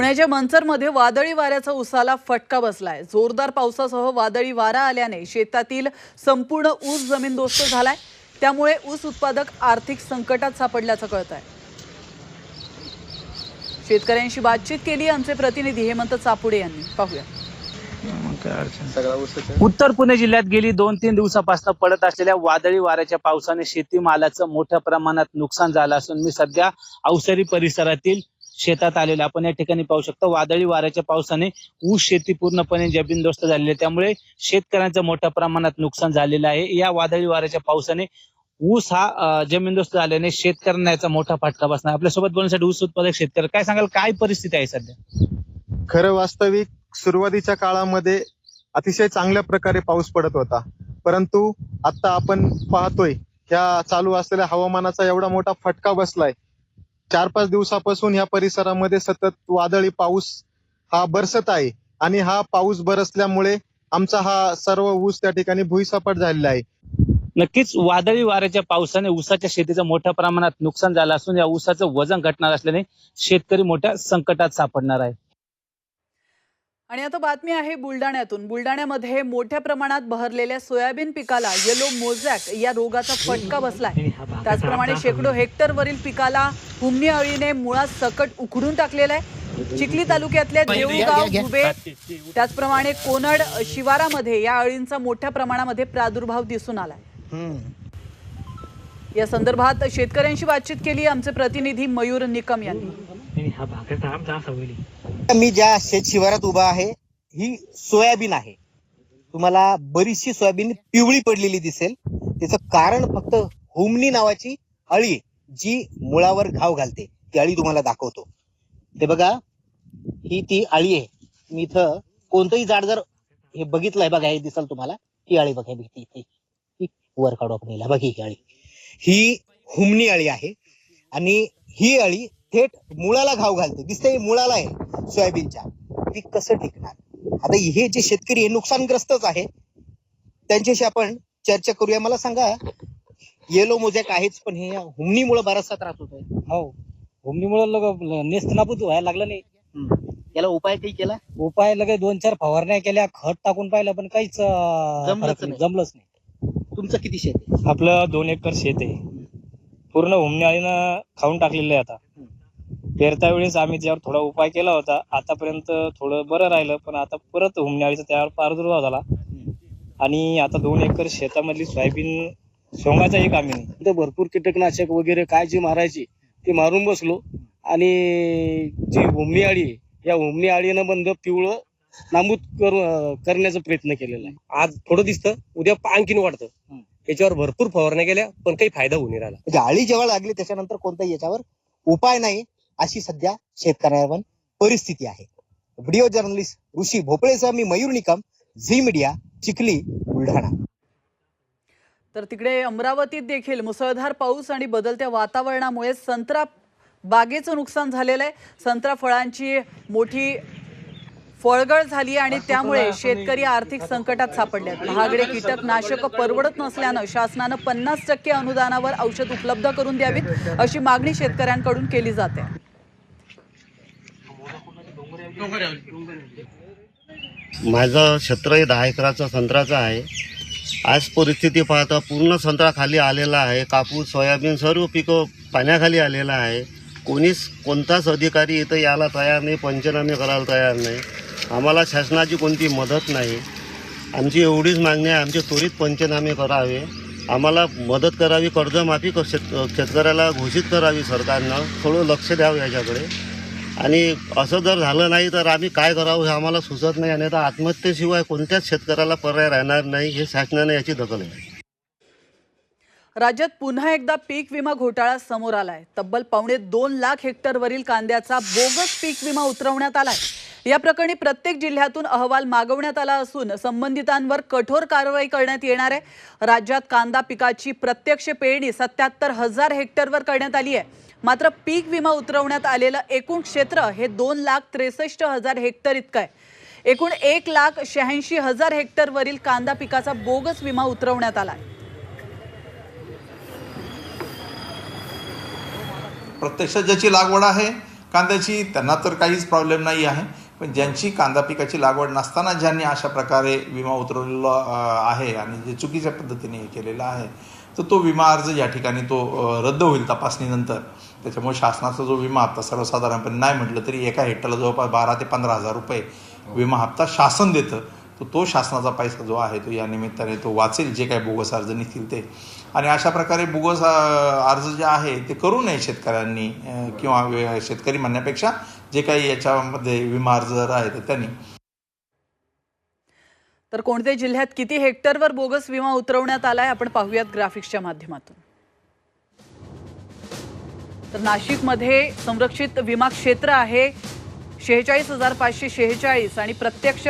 पुण्याच्या मनसरमध्ये वादळी वाऱ्याचा उसाला फटका बसलाय. जोरदार पावसासह वादळी वारा आल्याने शेतातील संपूर्ण ऊस जमीनदोस्त झालाय. त्यामुळे ऊस उत्पादक आर्थिक संकटात सापडल्याचं कळत आहे शेतकऱ्यांशी बातचीत केली आमचे प्रतिनिधी हेमंत चापुडे यांनी. पाहूया. उत्तर पुणे जिल्ह्यात गेली दोन तीन दिवसापासून पडत असलेल्या वादळी वाऱ्याच्या पावसाने शेतीमालाचं मोठ्या प्रमाणात नुकसान झालं असून मी सध्या अवसरी परिसरातील शेतात आलेलो. आपण या ठिकाणी पाहू शकतो वादळी वाऱ्याच्या पावसाने ऊस शेती पूर्णपणे जमीनदोस्त झालेली आहे. त्यामुळे शेतकऱ्यांचं मोठ्या प्रमाणात नुकसान झालेलं आहे. या वादळी वाऱ्याच्या पावसाने ऊस हा जमीनदोस्त झाल्याने शेतकऱ्यांना याचा मोठा फटका बसणार. आपल्यासोबत बोलण्यासाठी ऊस उत्पादक शेतकरी. काय सांगाल काय परिस्थिती आहे सध्या? खरं वास्तविक सुरुवातीच्या काळामध्ये अतिशय चांगल्या प्रकारे पाऊस पडत होता. परंतु आता आपण पाहतोय ह्या चालू असलेल्या हवामानाचा एवढा मोठा फटका बसलाय चार पाच दिवसापासून या परिसरामध्ये सतत वादळी पाऊस हा बरसत आहे आणि हा पाऊस बरसल्यामुळे आमचा हा सर्व ऊस त्या ठिकाणी भुईसपाट झालेला आहे. नक्कीच वादळी वाऱ्याच्या पावसाने ऊसाच्या शेतीचं मोठ्या प्रमाणात नुकसान झालं असून या ऊसाचं वजन घटणार असल्याने शेतकरी मोठ्या संकटात सापडणार आहे. आणि आता बातमी आहे बुलढाण्यातून. बुलढाण्यामध्ये मोठ्या प्रमाणात बहरलेल्या सोयाबीन पिकाला येलो मोझॅक या रोगाचा फटका बसलाय. त्याचप्रमाणे शेकडो हेक्टरवरील पिकाला हुमणी अळीने मुळात सकट उखडून टाकलेला आहे. चिखली तालुक्यातल्या देऊगाव दुबे त्याचप्रमाणे कोनड शिवारामध्ये या अळींचा मोठ्या प्रमाणामध्ये प्रादुर्भाव दिसून आलाय. या संदर्भात शेतकऱ्यांशी बातचीत केली आमचे प्रतिनिधी मयूर निकम यांनी. मी ज्या शेत शिवारात उभा आहे ही सोयाबीन आहे. तुम्हाला बरीचशी सोयाबीन पिवळी पडलेली दिसेल. त्याचं कारण फक्त हुमणी नावाची अळी जी मुळावर घाव घालते. ती अळी तुम्हाला दाखवतो. ते बघा ही ती अळी आहे. मी इथं कोणतंही झाड जर हे बघितलंय बघा हे दिसल तुम्हाला. ही अळी बघा ती वर काढू आपण हिला बघ ही अळी. ही हुमणी अळी आहे. आणि ही अळी थेट मुळाला घाव घालते. दिसते मुळाला आहे सोयाबीनच्या. पीक कसं टिकणार? आता हे जे शेतकरी हे नुकसानग्रस्तच आहे. त्यांच्याशी आपण चर्चा करूया. मला सांगा येलो मोजॅक आहेच पण हे हुमणीमुळे बराचसा त्रास होतोय. हो. हुमणीमुळे नेस्त नापूत व्हायला लागलं नाही. याला उपाय काही केला? उपाय लगे दोन चार फवारण्या केल्या खत टाकून पाहिलं पण काहीच जमलंच नाही. जमलंच नाही. तुमचं किती शेत आहे? आपलं दोन एकर शेत आहे. पूर्ण हुमणी आळीनं खाऊन टाकलेलं आहे आता. पेरता वेळेस आम्ही त्यावर थोडा उपाय केला होता. आतापर्यंत थोडं बरं राहिलं पण आता परत हुमणी आळीचा त्यावर प्रादुर्भाव झाला. आणि आता दोन एकर शेतामधली सोयाबीन सोंगाचाही कामी नाही. तिथं भरपूर कीटकनाशक वगैरे काय जी मारायची ते मारून बसलो. आणि जी हुमणी आळी आहे या हुमणी आळीनं बंद पिवळं नामूद कर- करण्याचा प्रयत्न केलेला आहे. आज थोडं दिसतं उद्या आणखीन वाढतं. त्याच्यावर भरपूर फवारण्या केल्या पण काही फायदा होऊन नाही राहिला. म्हणजे अळी जेव्हा लागली त्याच्यानंतर कोणताही याच्यावर उपाय नाही. अशी सध्या शेतकऱ्यावर परिस्थिती आहे. व्हिडिओ जर्नलिस्ट ऋषी भोपळेसह मी मयूर निकम झी मीडिया चिखली बुलढाणा. तर तिकडे अमरावतीत देखील मुसळधार पाऊस आणि बदलत्या वातावरणामुळे संत्रा बागेचं नुकसान झालेलं आहे. संत्रा फळांची मोठी फळगळ झाली आणि त्यामुळे शेतकरी आर्थिक संकटात सापडले आहेत महागडे कीटकनाशक परवडत नसल्यानं शासनानं पन्नास टक्के अनुदानावर औषध उपलब्ध करून द्यावीत अशी मागणी शेतकऱ्यांकडून केली जाते. माझं क्षेत्र हे दहा एकराचं संत्र्याचं आहे. आज परिस्थिती पाहता पूर्ण संत्रा खाली आलेला आहे. कापूस सोयाबीन सर्व पिकं पाण्याखाली आलेलं आहे. कोणीच कोणताच अधिकारी इथं यायला तयार नाही पंचनामे करायला तयार नाही. आम्हाला शासनाची कोणती मदत नाही. आमची एवढीच मागणी आहे आमचे त्वरित पंचनामे करावे. आम्हाला मदत करावी कर्जमाफी क- शेत शेतकऱ्याला घोषित करावी सरकारनं. थोडं लक्ष द्यावं याच्याकडे. आणि असं जर झालं नाही तर आम्ही काय करावं हे आम्हाला सुचत नाही आणि आता आत्महत्येशिवाय कोणत्याच शेतकऱ्याला पर्याय राहणार नाही हे शासनाने याची दखल आहे राज्यात पुन्हा एकदा पीक विमा घोटाळा समोर आलाय. तब्बल पावणे दोन लाख हेक्टरवरील कांद्याचा बोगस पीक विमा उतरवण्यात आलाय. या प्रकरणी प्रत्येक जिल्ह्यातून अहवाल मागवण्यात आला असून संबंधितांवर कठोर कारवाई करण्यात येणार आहे. राज्यात कांदा पिकाची प्रत्यक्ष पेरणी सत्याहत्तर हजार हेक्टरवर करण्यात आली आहे. मात्र पीक विमा उतरवण्यात आलेलं एकूण क्षेत्र हे दोन लाख त्रेसष्ट हजार हेक्टर इतकं आहे. एकूण एक लाख शहाऐंशी हजार हेक्टरवरील कांदा पिकाचा बोगस विमा उतरवण्यात आला आहे. प्रत्यक्षात ज्याची लागवड आहे कांद्याची त्यांना तर काहीच प्रॉब्लेम नाही आहे. पण ज्यांची कांदा पिकाची लागवड नसताना ज्यांनी अशा प्रकारे विमा उतरवलेला आहे आणि जे चुकीच्या पद्धतीने हे केलेलं आहे तर तो विमा अर्ज या ठिकाणी तो रद्द होईल तपासणीनंतर. त्याच्यामुळे शासनाचा जो विमा हप्ता सर्वसाधारणपणे नाही म्हटलं तरी एका हेक्टरला जवळपास बारा ते पंधरा हजार रुपये विमा हप्ता शासन देतं. तर तो शासनाचा पैसा जो आहे तो या निमित्ताने तो वाचेल जे काही बोगस अर्ज निघतील ते. आणि अशा प्रकारे बोगस अर्ज जे आहे ते करू नये शेतकऱ्यांनी किंवा शेतकरी म्हणण्यापेक्षा जे काही याच्यामध्ये विमा अर्ज आहे आहेत त्यांनी. तर कोणत्या जिल्ह्यात किती हेक्टरवर बोगस विमा उतरवण्यात आलाय आपण पाहूयात ग्राफिक्सच्या माध्यमातून. तर नाशिकमध्ये संरक्षित विमा क्षेत्र आहे. शेहेचाळीस हजार पाचशे शेहेचाळीस आणि प्रत्यक्ष